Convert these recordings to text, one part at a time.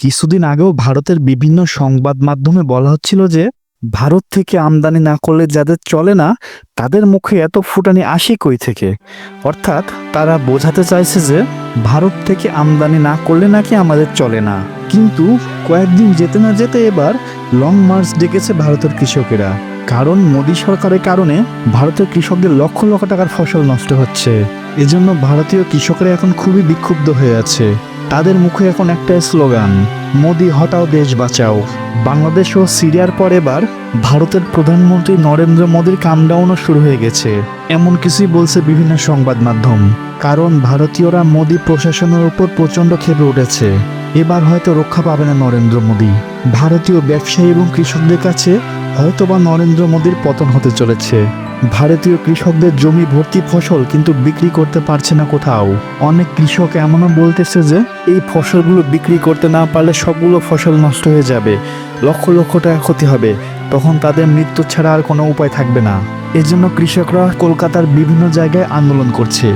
কিছুদিন আগেও ভারতের বিভিন্ন সংবাদ মাধ্যমে বলা হচ্ছিল যে, ভারত থেকে আমদানি না করলে যাদের চলে না, তাদের মুখে এত ফুটানি আসে কই থেকে? অর্থাৎ তারা বোঝাতে চাইছে যে, ভারত থেকে আমদানি না করলে নাকি আমাদের চলে না। কিন্তু কয়েকদিন যেতে না যেতে এবার লং মার্চ ডেকেছে ভারতের কৃষকেরা। কারণ মোদী সরকারের কারণে ভারতের কৃষকদের লক্ষ লক্ষ টাকার ফসল নষ্ট হচ্ছে। এজন্য ভারতীয় কৃষকরা এখন খুবই বিক্ষুব্ধ হয়ে আছে। তাদের মুখে এখন একটা স্লোগান, মোদি, হটাও দেশ বাঁচাও। বাংলাদেশ ও সিরিয়ার পর এবার ভারতের প্রধানমন্ত্রী নরেন্দ্র মোদীর কামডাউনও শুরু হয়ে গেছে। এমন কিছুই বলছে বিভিন্ন সংবাদ মাধ্যম, কারণ ভারতীয়রা মোদী প্রশাসনের উপর প্রচণ্ড ক্ষেপে উঠেছে। এবার হয়তো রক্ষা পাবে না নরেন্দ্র মোদী। ভারতীয় ব্যবসায়ী এবং কৃষকদের কাছে হয়তোবা নরেন্দ্র মোদীর পতন হতে চলেছে। ভারতীয় কৃষকদের জমি ভর্তি ফসল কিন্তু বিক্রি করতে পারছে না কোথাও। অনেক কৃষক এমনও বলতেছে যে, এই ফসলগুলো বিক্রি করতে না পারলে সবগুলো ফসল নষ্ট হয়ে যাবে। লক্ষ লক্ষ টাকা ক্ষতি হবে। তখন তাদের মৃত্যু ছাড়া আর কোনো উপায় থাকবে না। এজন্য কৃষকরা কলকাতার বিভিন্ন জায়গায় আন্দোলন করছে।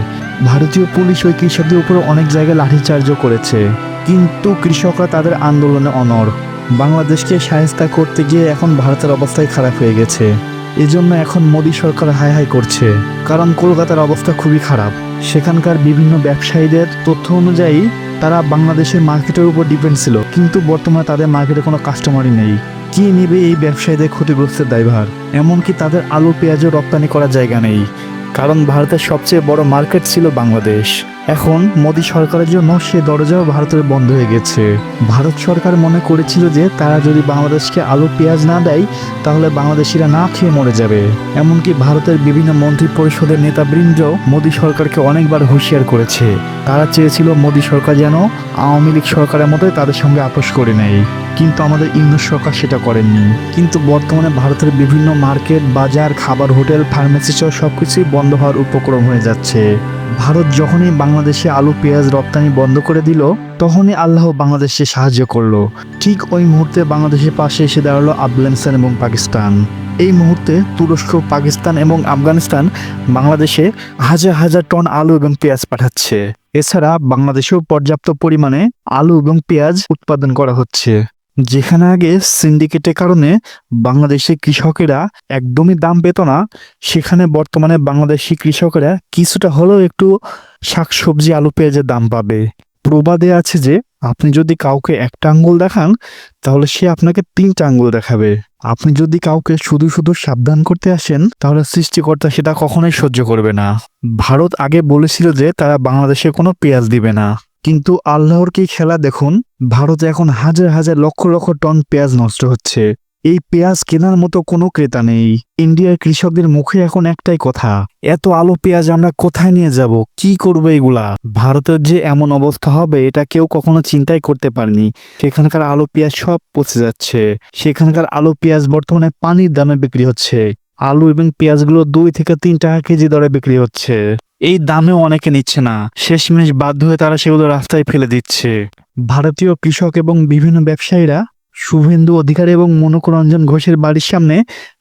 ভারতীয় পুলিশ ওই কৃষকদের উপর অনেক জায়গায় লাঠিচার্জও করেছে। কিন্তু কৃষকরা তাদের আন্দোলনে অনড়। বাংলাদেশকে সাহেস্তা করতে গিয়ে এখন ভারতের অবস্থাই খারাপ হয়ে গেছে। এজন্য এখন মোদী সরকার হাই হাই করছে। কারণ কলকাতার অবস্থা খুবই খারাপ। সেখানকার বিভিন্ন ব্যবসায়ীদের তথ্য অনুযায়ী তারা বাংলাদেশের মার্কেটের উপর ডিপেন্ড ছিল। কিন্তু বর্তমানে তাদের মার্কেটে কোনো কাস্টমারই নেই। কি নিবে এই ব্যবসায়ীদের ক্ষতিগ্রস্তের দায়ভার? এমনকি তাদের আলু পেঁয়াজও রপ্তানি করার জায়গা নেই। কারণ ভারতের সবচেয়ে বড় মার্কেট ছিল বাংলাদেশ। এখন মোদী সরকারের জন্য সে দরজাও ভারতের বন্ধ হয়ে গেছে। ভারত সরকার মনে করেছিল যে তারা যদি বাংলাদেশকে আলু পেঁয়াজ না দেয়, তাহলে বাংলাদেশিরা না খেয়ে মরে যাবে। এমনকি ভারতের বিভিন্ন মন্ত্রী পরিষদের নেতাবৃন্দ মোদী সরকারকে অনেকবার হুঁশিয়ার করেছে। তারা চেয়েছিল মোদী সরকার যেন আওয়ামী লীগ সরকারের মতোই তাদের সঙ্গে আপোষ করে নেয়। কিন্তু আমাদের ইন্দু সরকার সেটা করেননি। কিন্তু বর্তমানে ভারতের বিভিন্ন মার্কেট, বাজার, খাবার, হোটেল ফার্মেসি সহ সবকিছুই বন্ধ হওয়ার উপক্রম হয়ে যাচ্ছে। ভারত যখনই বাংলাদেশে আলু, পেঁয়াজ রপ্তানি বন্ধ করে দিল, তখনই আল্লাহ বাংলাদেশে সাহায্য করল। ঠিক ওই মুহূর্তে বাংলাদেশের পাশে এসে দাঁড়াল আফগানিস্তান এবং পাকিস্তান। এই মুহূর্তে তুরস্ক, পাকিস্তান এবং আফগানিস্তান বাংলাদেশে হাজার হাজার টন আলু এবং পেঁয়াজ পাঠাচ্ছে। এছাড়া বাংলাদেশেও পর্যাপ্ত পরিমাণে আলু এবং পেঁয়াজ উৎপাদন করা হচ্ছে। যেখানে আগে সিন্ডিকেটের কারণে বাংলাদেশের কৃষকেরা একদমই দাম পেত না, সেখানে বর্তমানে বাংলাদেশি কৃষকেরা কিছুটা হলেও একটু শাকসবজি, আলু পেঁয়াজের দাম পাবে। প্রবাদে আছে যে, আপনি যদি কাউকে একটা আঙ্গুল দেখান, তাহলে সে আপনাকে তিনটা আঙ্গুল দেখাবে। আপনি যদি কাউকে শুধু শুধু সাবধান করতে আসেন, তাহলে সৃষ্টিকর্তা সেটা কখনোই সহ্য করবে না। ভারত আগে বলেছিল যে, তারা বাংলাদেশে কোনো পেঁয়াজ দিবে না। কিন্তু আল্লাহর কি খেলা দেখুন? ভারতে এখন হাজার হাজার লক্ষ লক্ষ টন পেঁয়াজ নষ্ট হচ্ছে। এই পেঁয়াজ কেনার মতো কোনো ক্রেতা নেই। ইন্ডিয়ার কৃষকদের মুখে এখন একটাই কথা, এত আলু পেঁয়াজ আমরা কোথায় নিয়ে যাব? কি করব এগুলা? ভারতের যে এমন অবস্থা হবে, এটা কেউ কখনো চিন্তাই করতে পারেনি। সেখানকার আলু পেঁয়াজ সব পচে যাচ্ছে। সেখানকার আলু পেঁয়াজ বর্তমানে পানির দামে বিক্রি হচ্ছে। আলু এবং পেঁয়াজগুলো দুই থেকে তিন টাকা কেজি দরে বিক্রি হচ্ছে। এই দামেও অনেকে নিচ্ছে না। শেষমেশ বাধ্য হয়ে তারা সেগুলো রাস্তায় ফেলে দিচ্ছে। ভারতীয় কৃষক এবং বিভিন্ন ব্যবসায়ীরা শুভেন্দু অধিকারী এবং মনোকরঞ্জন ঘোষের বাড়ির সামনে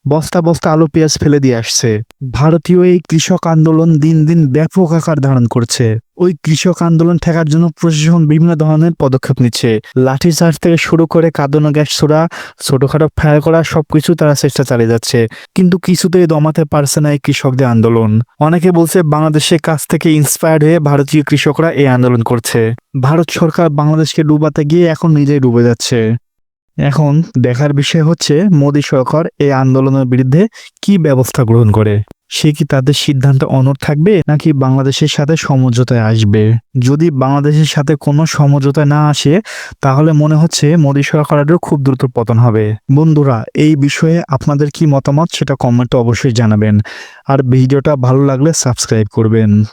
বস্তা বস্তা আলু পেঁয়াজ ফেলে দিয়ে আসছে। ভারতীয় এই কৃষক আন্দোলন দিন দিন ব্যাপক আকার ধারণ করছে। ওই কৃষক আন্দোলন ঠেকার জন্য প্রশাসন বিভিন্ন ধরনের পদক্ষেপ নিচ্ছে। লাঠি লাঠিচার্জ থেকে শুরু করে কাঁদানো গ্যাস ছোড়া, ছোটখাটো ফায়ার করা সবকিছু তারা চেষ্টা চালিয়ে যাচ্ছে। কিন্তু কিছুতেই দমাতে পারছে না এই কৃষকদের আন্দোলন। অনেকে বলছে বাংলাদেশের কাছ থেকে ইন্সপায়ার্ড হয়ে ভারতীয় কৃষকরা এই আন্দোলন করছে। ভারত সরকার বাংলাদেশকে ডুবাতে গিয়ে এখন নিজেই ডুবে যাচ্ছে। এখন দেখার বিষয় হচ্ছে, মোদী সরকার এই আন্দোলনের বিরুদ্ধে কি ব্যবস্থা গ্রহণ করে? সে কি তাদের সিদ্ধান্ত অনড় থাকবে, নাকি বাংলাদেশের সাথে সমঝোতায় আসবে? যদি বাংলাদেশের সাথে কোনো সমঝোতায় না আসে, তাহলে মনে হচ্ছে মোদী সরকারেরও খুব দ্রুত পতন হবে। বন্ধুরা, এই বিষয়ে আপনাদের কি মতামত, সেটা কমেন্টে অবশ্যই জানাবেন। আর ভিডিওটা ভালো লাগলে সাবস্ক্রাইব করবেন।